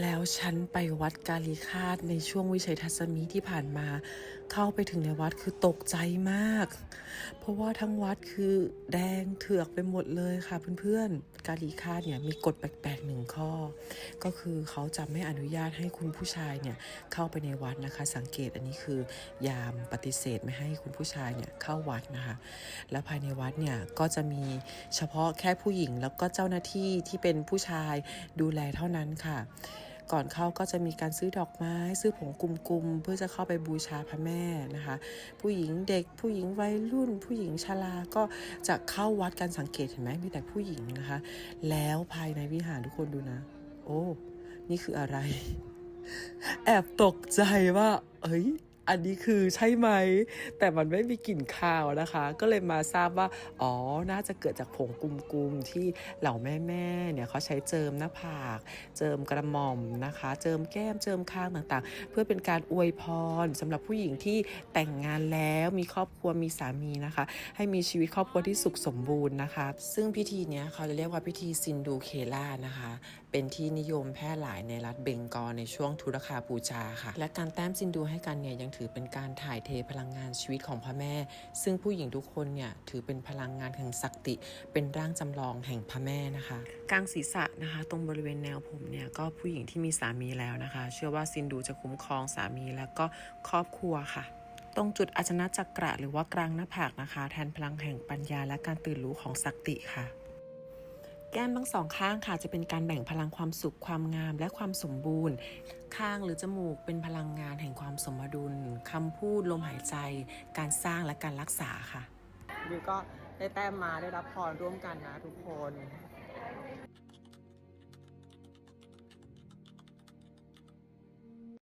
แล้วฉันไปวัดกาลีคาดในช่วงวิชัยทัศมีที่ผ่านมา เข้าไปถึงในวัดคือตกใจมาก เพราะว่าทั้งวัดคือแดงเถือกไปหมดเลยค่ะเพื่อนๆ กาลีคาดเนี่ยมีกฎแปลกๆหนึ่งข้อ ก็คือเขาจะไม่อนุญาตให้คุณผู้ชายเนี่ยเข้าไปในวัดนะคะ สังเกตอันนี้คือยามปฏิเสธไม่ให้คุณผู้ชายเนี่ยเข้าวัดนะคะ แล้วภายในวัดเนี่ยก็จะมีเฉพาะแค่ผู้หญิงแล้วก็เจ้าหน้าที่ที่เป็นผู้ชายดูแลเท่านั้นค่ะ ก่อนเข้าก็จะมีการซื้อดอกไม้ ซื้อผงกุมๆเพื่อจะเข้าไปบูชาพระแม่นะคะ ผู้หญิงเด็กผู้หญิงวัยรุ่น ผู้หญิงชราก็จะเข้าวัดการสังเกตเห็นไหมมีแต่ผู้หญิงนะคะ แล้วภายในวิหารทุกคนดูนะ โอ้ นี่คืออะไร แอบตกใจว่า เอ้ย อันนี้คือใช่ไหม แต่มันไม่มีกลิ่นคาวนะคะ ก็เลยมาทราบว่า อ๋อ น่าจะเกิดจากผงกุมๆที่เหล่าแม่ๆเนี่ยเขาใช้เจิมหน้าผาก เจิมกระหม่อมนะคะ เจิมแก้ม เจิมคางต่างๆ เพื่อเป็นการอวยพรสำหรับผู้หญิงที่แต่งงานแล้วมีครอบครัวมีสามีนะคะ ให้มีชีวิตครอบครัวที่สุขสมบูรณ์นะคะ ซึ่งพิธีเนี้ยเขาจะเรียกว่าพิธีซินดูเคล่านะคะ เป็นที่นิยมแพร่หลายในรัฐเบงกอลในช่วงทุรคาปูชาค่ะ และการแต้มซินดูให้กันเนี่ยยังถือเป็นการถ่ายเทพลังงานชีวิตของพระแม่ ซึ่งผู้หญิงทุกคนเนี่ยถือเป็นพลังงานแห่งศักดิเป็นร่างจำลองแห่งพระแม่นะคะ กลางศีรษะนะคะ ตรงบริเวณแนวผมเนี่ยก็ผู้หญิงที่มีสามีแล้วนะคะ เชื่อว่าซินดูจะคุ้มครองสามีแล้วก็ครอบครัวค่ะตรงจุดอาชนะจักระหรือว่ากลางหน้าผากนะคะ แทนพลังแห่งปัญญาและการตื่นรู้ของศักติค่ะ แก้มทั้งสองข้างค่ะจะเป็นการแบ่งพลังความสุขความงามและความสมบูรณ์ ข้างหรือจมูกเป็นพลังงานแห่งความสมดุลคำพูดลมหายใจ การสร้างและการรักษาค่ะ วิวก็ได้แต้มมาได้รับพรร่วมกันนะทุกคน